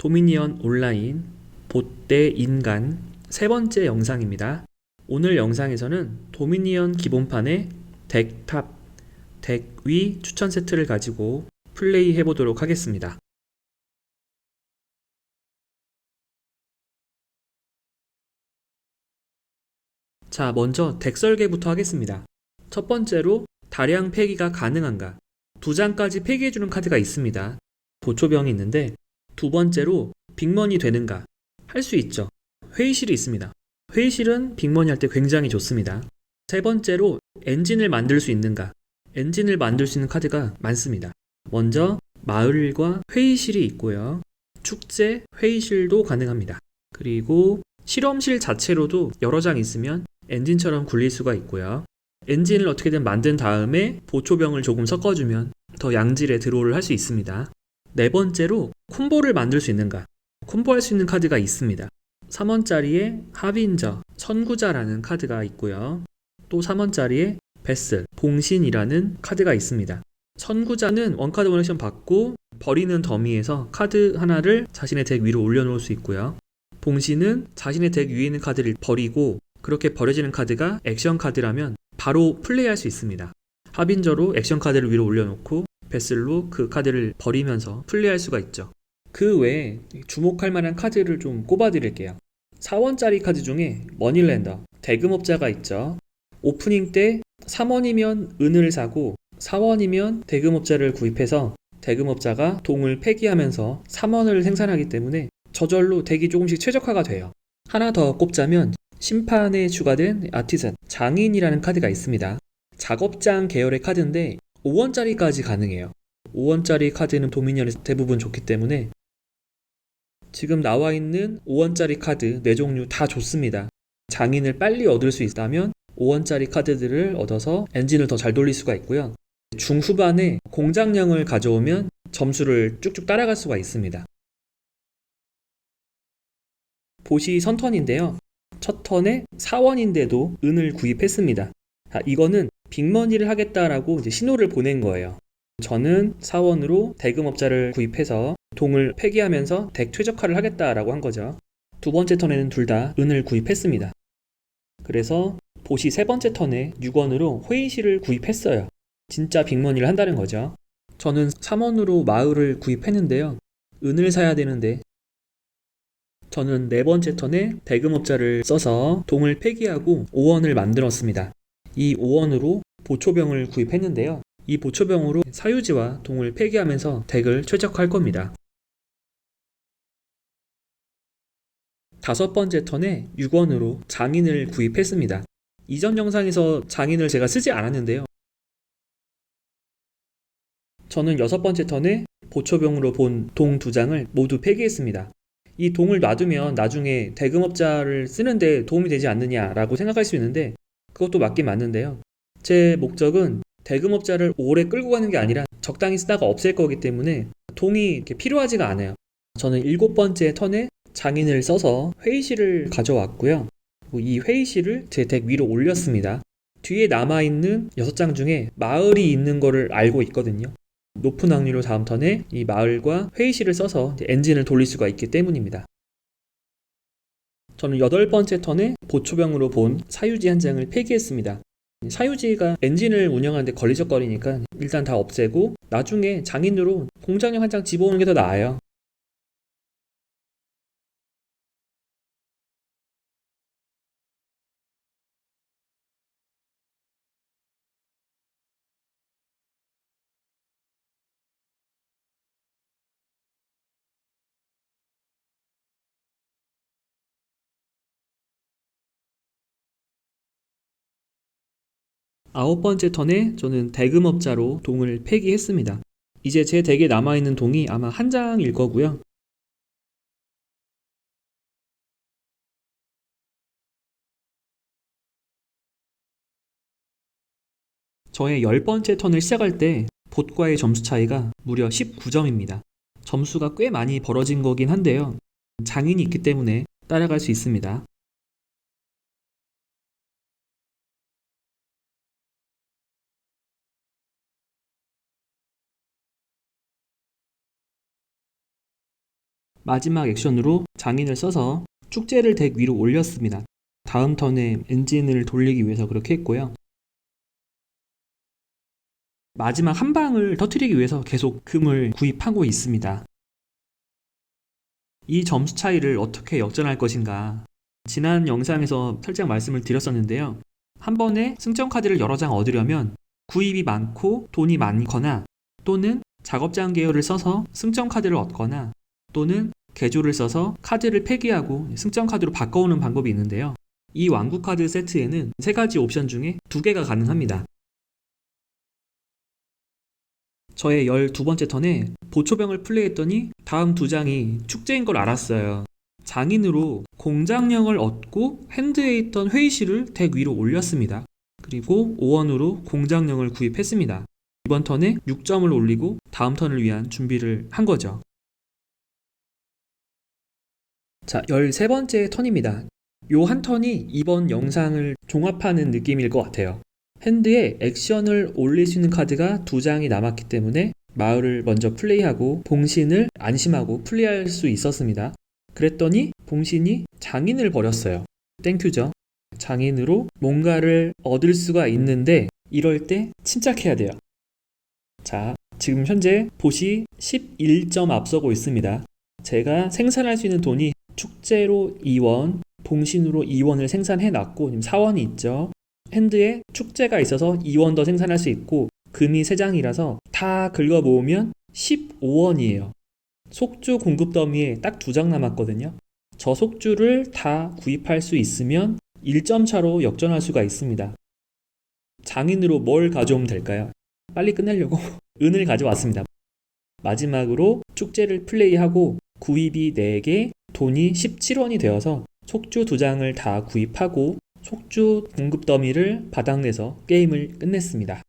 도미니언 온라인 보대 인간 세 번째 영상입니다. 오늘 영상에서는 도미니언 기본판의 덱탑, 덱위 추천 세트를 가지고 플레이 해보도록 하겠습니다. 자, 먼저 덱 설계부터 하겠습니다. 첫 번째로 다량 폐기가 가능한가? 두 장까지 폐기해주는 카드가 있습니다. 보초병이 있는데 두 번째로 빅머니 되는가? 할 수 있죠. 회의실이 있습니다. 회의실은 빅머니 할 때 굉장히 좋습니다. 세 번째로 엔진을 만들 수 있는가? 엔진을 만들 수 있는 카드가 많습니다. 먼저 마을과 회의실이 있고요. 축제, 회의실도 가능합니다. 그리고 실험실 자체로도 여러 장 있으면 엔진처럼 굴릴 수가 있고요. 엔진을 어떻게든 만든 다음에 보초병을 조금 섞어주면 더 양질의 드로우를 할 수 있습니다. 네 번째로 콤보를 만들 수 있는가? 콤보할 수 있는 카드가 있습니다. 3원짜리에 하빈저, 선구자라는 카드가 있고요. 또 3원짜리에 베슬, 봉신이라는 카드가 있습니다. 선구자는 원카드 원액션 받고 버리는 더미에서 카드 하나를 자신의 덱 위로 올려놓을 수 있고요. 봉신은 자신의 덱 위에 있는 카드를 버리고 그렇게 버려지는 카드가 액션 카드라면 바로 플레이할 수 있습니다. 하빈저로 액션 카드를 위로 올려놓고 베슬로 그 카드를 버리면서 플레이할 수가 있죠. 그 외에 주목할 만한 카드를 좀 꼽아드릴게요. 4원짜리 카드 중에 머니랜더, 대금업자가 있죠. 오프닝 때 3원이면 은을 사고 4원이면 대금업자를 구입해서 대금업자가 동을 폐기하면서 3원을 생산하기 때문에 저절로 덱이 조금씩 최적화가 돼요. 하나 더 꼽자면 심판에 추가된 아티산, 장인이라는 카드가 있습니다. 작업장 계열의 카드인데 5원짜리까지 가능해요. 5원짜리 카드는 도미니언에서 대부분 좋기 때문에 지금 나와 있는 5원짜리 카드 4종류 다 좋습니다. 장인을 빨리 얻을 수 있다면 5원짜리 카드들을 얻어서 엔진을 더 잘 돌릴 수가 있고요. 중후반에 공장량을 가져오면 점수를 쭉쭉 따라갈 수가 있습니다. 보시 선턴인데요. 첫 턴에 4원인데도 은을 구입했습니다. 자, 이거는 빅머니를 하겠다라고 이제 신호를 보낸 거예요. 저는 4원으로 대금업자를 구입해서 동을 폐기하면서 덱 최적화를 하겠다라고 한 거죠. 두 번째 턴에는 둘 다 은을 구입했습니다. 그래서 보시 세 번째 턴에 6원으로 회의실을 구입했어요. 진짜 빅머니를 한다는 거죠. 저는 3원으로 마을을 구입했는데요. 은을 사야 되는데 저는 네 번째 턴에 대금업자를 써서 동을 폐기하고 5원을 만들었습니다. 이 5원으로 보초병을 구입했는데요. 이 보초병으로 사유지와 동을 폐기하면서 덱을 최적화할 겁니다. 다섯 번째 턴에 6원으로 장인을 구입했습니다. 이전 영상에서 장인을 제가 쓰지 않았는데요. 저는 여섯 번째 턴에 보초병으로 본 동 두 장을 모두 폐기했습니다. 이 동을 놔두면 나중에 대금업자를 쓰는데 도움이 되지 않느냐라고 생각할 수 있는데 그것도 맞긴 맞는데요. 제 목적은 대금업자를 오래 끌고 가는 게 아니라 적당히 쓰다가 없앨 거기 때문에 동이 필요하지가 않아요. 저는 일곱 번째 턴에 장인을 써서 회의실을 가져왔고요. 이 회의실을 제 덱 위로 올렸습니다. 뒤에 남아있는 6장 중에 마을이 있는 거를 알고 있거든요. 높은 확률로 다음 턴에 이 마을과 회의실을 써서 엔진을 돌릴 수가 있기 때문입니다. 저는 여덟 번째 턴에 보초병으로 본 사유지 한 장을 폐기했습니다. 사유지가 엔진을 운영하는데 걸리적거리니까 일단 다 없애고 나중에 장인으로 공장용 한 장 집어오는 게 더 나아요. 아홉 번째 턴에 저는 대금업자로 동을 폐기했습니다. 이제 제 덱에 남아있는 동이 아마 한 장일 거고요. 저의 열 번째 턴을 시작할 때 봇과의 점수 차이가 무려 19점입니다. 점수가 꽤 많이 벌어진 거긴 한데요. 장인이 있기 때문에 따라갈 수 있습니다. 마지막 액션으로 장인을 써서 축제를 덱 위로 올렸습니다. 다음 턴에 엔진을 돌리기 위해서 그렇게 했고요. 마지막 한 방을 터트리기 위해서 계속 금을 구입하고 있습니다. 이 점수 차이를 어떻게 역전할 것인가. 지난 영상에서 살짝 말씀을 드렸었는데요. 한 번에 승점 카드를 여러 장 얻으려면 구입이 많고 돈이 많거나 또는 작업장 계열을 써서 승점 카드를 얻거나 또는 개조를 써서 카드를 폐기하고 승점 카드로 바꿔오는 방법이 있는데요. 이 왕구 카드 세트에는 세 가지 옵션 중에 두 개가 가능합니다. 저의 12번째 턴에 보초병을 플레이했더니 다음 두 장이 축제인 걸 알았어요. 장인으로 공장령을 얻고 핸드에 있던 회의실을 덱 위로 올렸습니다. 그리고 5원으로 공장령을 구입했습니다. 이번 턴에 6점을 올리고 다음 턴을 위한 준비를 한 거죠. 자, 13번째 턴입니다. 요 한 턴이 이번 영상을 종합하는 느낌일 것 같아요. 핸드에 액션을 올릴 수 있는 카드가 두 장이 남았기 때문에 마을을 먼저 플레이하고 봉신을 안심하고 플레이할 수 있었습니다. 그랬더니 봉신이 장인을 버렸어요. 땡큐죠. 장인으로 뭔가를 얻을 수가 있는데 이럴 때 침착해야 돼요. 자, 지금 현재 보시 11점 앞서고 있습니다. 제가 생산할 수 있는 돈이 축제로 2원, 봉신으로 2원을 생산해 놨고 지금 4원이 있죠. 핸드에 축제가 있어서 2원 더 생산할 수 있고 금이 3장이라서 다 긁어 모으면 15원이에요. 속주 공급 더미에 딱 두 장 남았거든요. 저 속주를 다 구입할 수 있으면 1점 차로 역전할 수가 있습니다. 장인으로 뭘 가져오면 될까요? 빨리 끝내려고 은을 가져왔습니다. 마지막으로 축제를 플레이하고 구입이 4개, 돈이 17원이 되어서 속주 두 장을 다 구입하고 속주 공급 더미를 바닥내서 게임을 끝냈습니다.